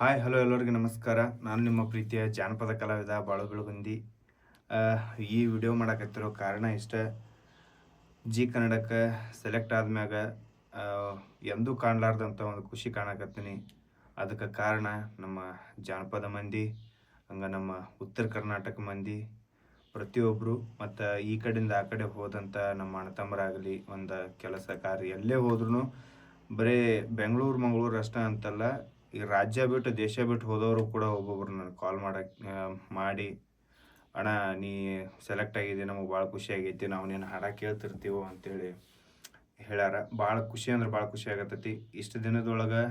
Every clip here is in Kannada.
ಹಾಯ್, ಹಲೋ ಎಲ್ಲರಿಗೂ ನಮಸ್ಕಾರ. ನಾನು ನಿಮ್ಮ ಪ್ರೀತಿಯ ಜಾನಪದ ಕಲಾವಿದ ಬಾಳು ಬೆಳಗುಂದಿ ಈ ವಿಡಿಯೋ ಮಾಡಕತ್ತಿರೋ ಕಾರಣ ಇಷ್ಟ. ಜಿ ಕನ್ನಡಕ್ಕೆ ಸೆಲೆಕ್ಟ್ ಆದ್ಮ್ಯಾಗ ಎಂದೂ ಕಾಣಲಾರ್ದಂಥ ಒಂದು ಖುಷಿ ಕಾಣಕತ್ತೀನಿ. ಅದಕ್ಕೆ ಕಾರಣ ನಮ್ಮ ಜಾನಪದ ಮಂದಿ, ಹಂಗೆ ನಮ್ಮ ಉತ್ತರ ಕರ್ನಾಟಕ ಮಂದಿ ಪ್ರತಿಯೊಬ್ಬರು ಮತ್ತು ಈ ಕಡೆಯಿಂದ ಆ ಕಡೆ ಹೋದಂಥ ನಮ್ಮ ಅಣ್ಣತಮ್ಮರಾಗಲಿ, ಒಂದು ಕೆಲಸ ಕಾರ್ಯ ಎಲ್ಲೇ ಹೋದ್ರೂ ಬರೇ ಬೆಂಗಳೂರು ಮಂಗಳೂರು ಅಷ್ಟೇ ಅಂತಲ್ಲ ಈ ರಾಜ್ಯ ಬಿಟ್ಟು ದೇಶ ಬಿಟ್ಟು ಹೋದವರು ಕೂಡ ಒಬ್ಬೊಬ್ರು ನನಗೆ ಕಾಲ್ ಮಾಡಕ್ಕೆ ಮಾಡಿ, ಅಣ್ಣ, ನೀ ಸೆಲೆಕ್ಟ್ ಆಗಿದೆ ನಮಗೆ ಭಾಳ ಖುಷಿ ಆಗೈತಿ, ನಾವು ನೀನು ಹಾಡ ಕೇಳ್ತಿರ್ತೀವೋ ಅಂತೇಳಿ ಹೇಳ್ಯಾರ. ಭಾಳ ಖುಷಿ ಅಂದ್ರೆ ಭಾಳ ಖುಷಿ ಆಗತ್ತೈತಿ ಇಷ್ಟು ದಿನದೊಳಗೆ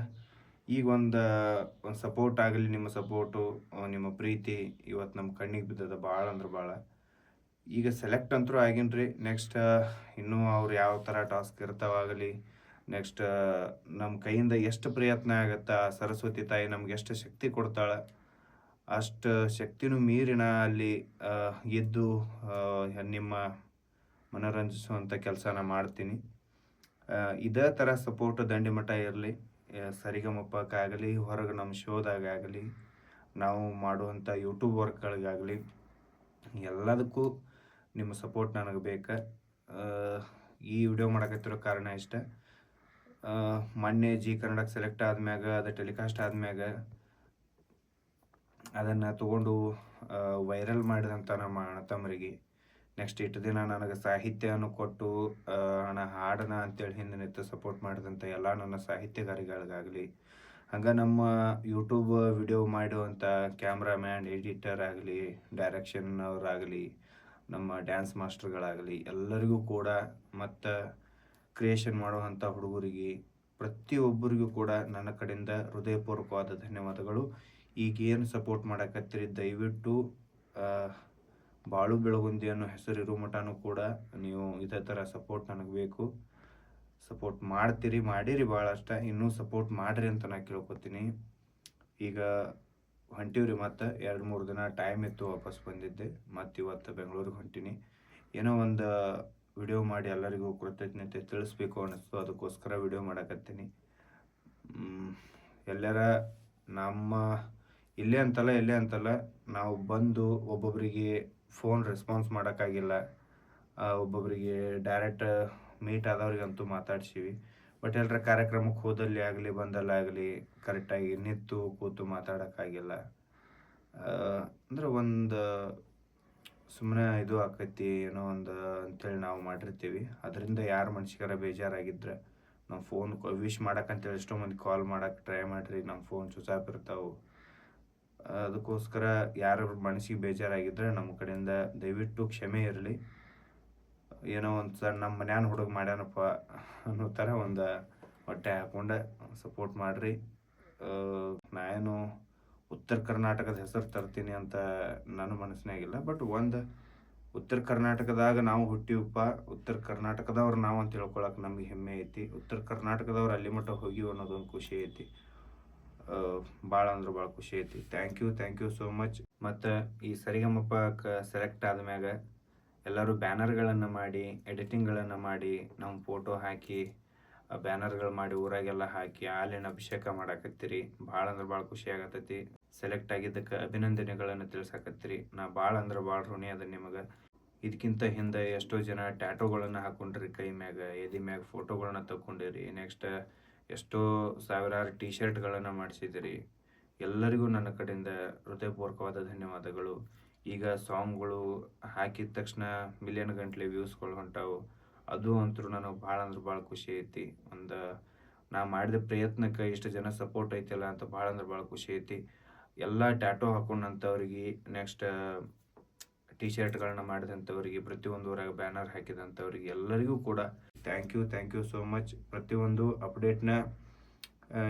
ಈಗ ಒಂದು ಒಂದು ಸಪೋರ್ಟ್ ಆಗಲಿ, ನಿಮ್ಮ ಸಪೋರ್ಟು ನಿಮ್ಮ ಪ್ರೀತಿ ಇವತ್ತು ನಮ್ಮ ಕಣ್ಣಿಗೆ ಬಿದ್ದದ ಭಾಳ ಅಂದ್ರೆ ಭಾಳ ಈಗ ಸೆಲೆಕ್ಟ್ ಅಂತರೂ ಆಗಿನ್ರಿ ನೆಕ್ಸ್ಟ್ ಇನ್ನೂ ಅವ್ರು ಯಾವ ಥರ ಟಾಸ್ಕ್ ಇರ್ತಾವಾಗಲಿ ನೆಕ್ಸ್ಟ್ ನಮ್ಮ ಕೈಯಿಂದ ಎಷ್ಟು ಪ್ರಯತ್ನ ಆಗತ್ತೆ ಸರಸ್ವತಿ ತಾಯಿ ನಮ್ಗೆ ಎಷ್ಟು ಶಕ್ತಿ ಕೊಡ್ತಾಳೆ? ಅಷ್ಟು ಶಕ್ತಿನೂ ಮೀರಿನ ಅಲ್ಲಿ ಎದ್ದು ನಿಮ್ಮ ಮನೋರಂಜಿಸುವಂಥ ಕೆಲಸನ ಮಾಡ್ತೀನಿ. ಇದೇ ಥರ ಸಪೋರ್ಟ್ ದಂಡಿಮಠ ಇರಲಿ ಸರಿಗಮಪ್ಪಕ್ಕಾಗಲಿ ಹೊರಗೆ ನಮ್ಮ ಶೋದಾಗಲಿ ನಾವು ಮಾಡುವಂಥ ಯೂಟ್ಯೂಬ್ ವರ್ಕ್ಗಳಿಗಾಗಲಿ, ಎಲ್ಲದಕ್ಕೂ ನಿಮ್ಮ ಸಪೋರ್ಟ್ ನನಗೆ ಬೇಕು. ಈ ವಿಡಿಯೋ ಮಾಡಕತ್ತಿರೋ ಕಾರಣ ಇಷ್ಟ. ಮೊನ್ನೆ ಜಿ ಕನ್ನಡಕ್ಕೆ ಸೆಲೆಕ್ಟ್ ಆದ್ಮ್ಯಾಗ, ಅದು ಟೆಲಿಕಾಸ್ಟ್ ಆದ್ಮ್ಯಾಗ ಅದನ್ನು ತಗೊಂಡು ವೈರಲ್ ಮಾಡಿದಂಥ ನಮ್ಮ ಅಣ್ಣ ತಮ್ಮರಿಗೆ. ನೆಕ್ಸ್ಟ್ ಇಷ್ಟು ದಿನ ನನಗೆ ಸಾಹಿತ್ಯವನ್ನು ಕೊಟ್ಟು ಅಣ್ಣ ಹಾಡನ ಅಂತೇಳಿ ಹಿಂದೆ ನಿಂತು ಸಪೋರ್ಟ್ ಮಾಡಿದಂಥ ಎಲ್ಲ ನನ್ನ ಸಾಹಿತ್ಯಗಾರಿಗಳಿಗಾಗಲಿ, ಹಂಗೆ ನಮ್ಮ ಯೂಟ್ಯೂಬ್ ವಿಡಿಯೋ ಮಾಡುವಂಥ ಕ್ಯಾಮ್ರಾಮ್ಯಾನ್ ಎಡಿಟರ್ ಆಗಲಿ ಡೈರೆಕ್ಷನ್ ಅವರಾಗಲಿ, ನಮ್ಮ ಡ್ಯಾನ್ಸ್ ಮಾಸ್ಟರ್ಗಳಾಗಲಿ ಎಲ್ಲರಿಗೂ ಕೂಡ ಮತ್ತು ಕ್ರಿಯೇಷನ್ ಮಾಡುವಂಥ ಹುಡುಗರಿಗೆ ಪ್ರತಿಯೊಬ್ಬರಿಗೂ ಕೂಡ ನನ್ನ ಕಡೆಯಿಂದ ಹೃದಯಪೂರ್ವಕವಾದ ಧನ್ಯವಾದಗಳು. ಈಗೇನು ಸಪೋರ್ಟ್ ಮಾಡಕತ್ತಿರಿ? ದಯವಿಟ್ಟು ಬಾಳು ಬೆಳಗುಂದಿ ಅನ್ನೋ ಹೆಸರು ಇರೋ ಮಟನೂ ಕೂಡ ನೀವು ಇದೇ ಥರ ಸಪೋರ್ಟ್ ನನಗೆ ಬೇಕು. ಸಪೋರ್ಟ್ ಮಾಡ್ತೀರಿ, ಮಾಡಿರಿ ಭಾಳಷ್ಟ ಇನ್ನೂ ಸಪೋರ್ಟ್ ಮಾಡಿರಿ ಅಂತ ನಾನು ಕೇಳ್ಕೊತೀನಿ. ಈಗ ಹೊಂಟೀವ್ರಿ ಮತ್ತು. ಎರಡು ಮೂರು ದಿನ ಟೈಮ್ ಇತ್ತು ವಾಪಸ್ ಬಂದಿದ್ದೆ. ಮತ್ತು ಇವತ್ತು ಬೆಂಗಳೂರಿಗೆ ಹೊಂಟೀನಿ. ಏನೋ ಒಂದು ವಿಡಿಯೋ ಮಾಡಿ ಎಲ್ಲರಿಗೂ ಕೃತಜ್ಞತೆ ತಿಳಿಸ್ಬೇಕು ಅನ್ನಿಸ್ತು. ಅದಕ್ಕೋಸ್ಕರ ವಿಡಿಯೋ ಮಾಡಕತ್ತೀನಿ. ಎಲ್ಲರ ನಮ್ಮ ಇಲ್ಲೇ ಅಂತಲ್ಲ ಇಲ್ಲೇ ಅಂತಲ್ಲ, ನಾವು ಬಂದು ಒಬ್ಬೊಬ್ಬರಿಗೆ ಫೋನ್ ರೆಸ್ಪಾನ್ಸ್ ಮಾಡೋಕ್ಕಾಗಿಲ್ಲ. ಒಬ್ಬೊಬ್ಬರಿಗೆ ಡೈರೆಕ್ಟ್ ಮೀಟ್ ಆದವ್ರಿಗಂತೂ ಮಾತಾಡ್ಸೀವಿ. ಬಟ್ ಎಲ್ಲರ ಕಾರ್ಯಕ್ರಮಕ್ಕೆ ಹೋದಲ್ಲಿ ಆಗಲಿ, ಬಂದಲ್ಲಿ ಆಗಲಿ, ಕರೆಕ್ಟಾಗಿ ನಿಂತು ಕೂತು ಮಾತಾಡೋಕ್ಕಾಗಿಲ್ಲ. ಅಂದ್ರೆ ಒಂದು ಸುಮ್ಮನೆ ಇದು ಆಕೈತಿ ಏನೋ ಒಂದು ಅಂತೇಳಿ ನಾವು ಮಾಡಿರ್ತೀವಿ. ಅದರಿಂದ ಯಾರ ಮನುಷ್ಯರ ಬೇಜಾರಾಗಿದ್ರೆ ನಮ್ಮ ಫೋನ್ ವಿಶ್ ಮಾಡೋಕ್ಕಂತೇಳಿ ಎಷ್ಟೋ ಮಂದಿ ಕಾಲ್ ಮಾಡಕ್ಕೆ ಟ್ರೈ ಮಾಡಿರಿ ನಮ್ಮ ಫೋನ್ ಆಫ್ ಇರ್ತಾವೆ. ಅದಕ್ಕೋಸ್ಕರ ಯಾರ ಮನಸ್ಸಿಗೆ ಬೇಜಾರಾಗಿದ್ದರೆ ನಮ್ಮ ಕಡೆಯಿಂದ ದಯವಿಟ್ಟು ಕ್ಷಮೆ ಇರಲಿ. ಏನೋ ಒಂದು ಸಣ್ಣ ನಮ್ಮ ಮನ್ಯಾನ ಹುಡುಗ ಮಾಡ್ಯಾನಪ್ಪ ಅನ್ನೋ ಥರ ಒಂದು ಹೊಟ್ಟೆ ಹಾಕ್ಕೊಂಡೆ ಸಪೋರ್ಟ್ ಮಾಡಿರಿ. ನಾ ಏನು ಉತ್ತರ ಕರ್ನಾಟಕದ ಹೆಸರು ತರ್ತೀನಿ ಅಂತ ನನ್ನ ಮನಸ್ಸಿನಾಗಿಲ್ಲ ಬಟ್ ಒಂದು ಉತ್ತರ ಕರ್ನಾಟಕದಾಗ ನಾವು ಹುಟ್ಟಿವಪ್ಪ, ಉತ್ತರ ಕರ್ನಾಟಕದವ್ರು ನಾವು ಅಂತ ತಿಳ್ಕೊಳಕ್ಕೆ ನಮಗೆ ಹೆಮ್ಮೆ ಐತಿ. ಉತ್ತರ ಕರ್ನಾಟಕದವ್ರು ಅಲ್ಲಿ ಮಟ್ಟ ಹೋಗಿ ಅನ್ನೋದೊಂದು ಖುಷಿ ಐತಿ. ಭಾಳ ಅಂದ್ರೆ ಭಾಳ ಖುಷಿ ಐತಿ. Thank you thank you so much ಮತ್ತು ಈ ಸರಿಗಮಪ್ಪಕ್ಕೆ ಸೆಲೆಕ್ಟ್ ಆದಮ್ಯಾಗ ಎಲ್ಲರೂ ಬ್ಯಾನರ್ಗಳನ್ನು ಮಾಡಿ ಎಡಿಟಿಂಗ್ಗಳನ್ನು ಮಾಡಿ ನಮ್ಮ ಫೋಟೋ ಹಾಕಿ ಬ್ಯಾನರ್ಗಳು ಮಾಡಿ ಊರಾಗೆಲ್ಲ ಹಾಕಿ, ಹಾಲಿನ ಅಭಿಷೇಕ ಮಾಡಾಕತ್ತೀರಿ. ಭಾಳ ಅಂದ್ರೆ ಭಾಳ ಖುಷಿ ಆಗತೈತಿ. ಸೆಲೆಕ್ಟ್ ಆಗಿದ್ದಕ್ಕೆ ಅಭಿನಂದನೆಗಳನ್ನು ತಿಳ್ಸಾಕತ್ತೀರಿ. ನಾ ಭಾಳ ಅಂದ್ರೆ ಭಾಳ ಋಣಿ ಅದ ನಿಮಗೆ. ಇದಕ್ಕಿಂತ ಹಿಂದೆ ಎಷ್ಟೋ ಜನ ಟ್ಯಾಟೋಗಳನ್ನು ಹಾಕೊಂಡ್ರಿ ಕೈ ಮ್ಯಾಗ, ಎದಿ ಮ್ಯಾಗ ಫೋಟೋಗಳನ್ನ ತಗೊಂಡಿರಿ ನೆಕ್ಸ್ಟ್ ಎಷ್ಟೋ ಸಾವಿರಾರು ಟಿ ಶರ್ಟ್ಗಳನ್ನು ಮಾಡಿಸಿದಿರಿ. ಎಲ್ಲರಿಗೂ ನನ್ನ ಕಡೆಯಿಂದ ಹೃದಯಪೂರ್ವಕವಾದ ಧನ್ಯವಾದಗಳು. ಈಗ ಸಾಂಗ್ಗಳು ಹಾಕಿದ ತಕ್ಷಣ ಮಿಲಿಯನ್ ಗಂಟ್ಲೆ ವ್ಯೂಸ್ಗಳು ಹೊಂಟಾವು. ಅದು ಅಂತೂ ನನಗೆ ಭಾಳ ಅಂದ್ರೆ ಭಾಳ ಖುಷಿ ಐತಿ. ಒಂದು ನಾ ಮಾಡಿದ ಪ್ರಯತ್ನಕ್ಕೆ ಇಷ್ಟು ಜನ ಸಪೋರ್ಟ್ ಐತಲ್ಲ ಅಂತ ಭಾಳ ಅಂದ್ರೆ ಭಾಳ ಖುಷಿ ಐತಿ. ಎಲ್ಲ ಟ್ಯಾಟೋ ಹಾಕೊಂಡಂಥವ್ರಿಗೆ ನೆಕ್ಸ್ಟ್ ಟಿ ಶರ್ಟ್ಗಳನ್ನ ಮಾಡಿದಂಥವ್ರಿಗೆ ಪ್ರತಿಯೊಂದು ಊರಾಗ ಬ್ಯಾನರ್ ಹಾಕಿದಂಥವ್ರಿಗೆ ಎಲ್ಲರಿಗೂ ಕೂಡ thank you thank you so much ಪ್ರತಿಯೊಂದು ಅಪ್ಡೇಟ್ನ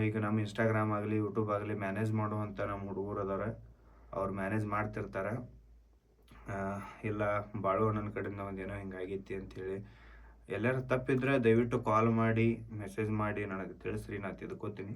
ಈಗ ನಮ್ಮ ಇನ್ಸ್ಟಾಗ್ರಾಮ್ ಆಗಲಿ ಯೂಟ್ಯೂಬ್ ಆಗಲಿ ಮ್ಯಾನೇಜ್ ಮಾಡುವಂಥ ನಮ್ಮ ಹುಡುಗರು ಅದಾರ. ಅವ್ರು ಮ್ಯಾನೇಜ್ ಮಾಡ್ತಿರ್ತಾರೆ. ಇಲ್ಲ ಬಾಳು ನನ್ನ ಕಡೆಯಿಂದ ಒಂದು ಏನೋ ಹಿಂಗಾಗೈತಿ ಅಂಥೇಳಿ ಎಲ್ಲರೂ ತಪ್ಪಿದ್ರೆ ದಯವಿಟ್ಟು ಕಾಲ್ ಮಾಡಿ ಮೆಸೇಜ್ ಮಾಡಿ, ನನಗೆ ತಿಳಿಸ್ರಿ ನಾನು ತಿಳ್ಕೊತೀನಿ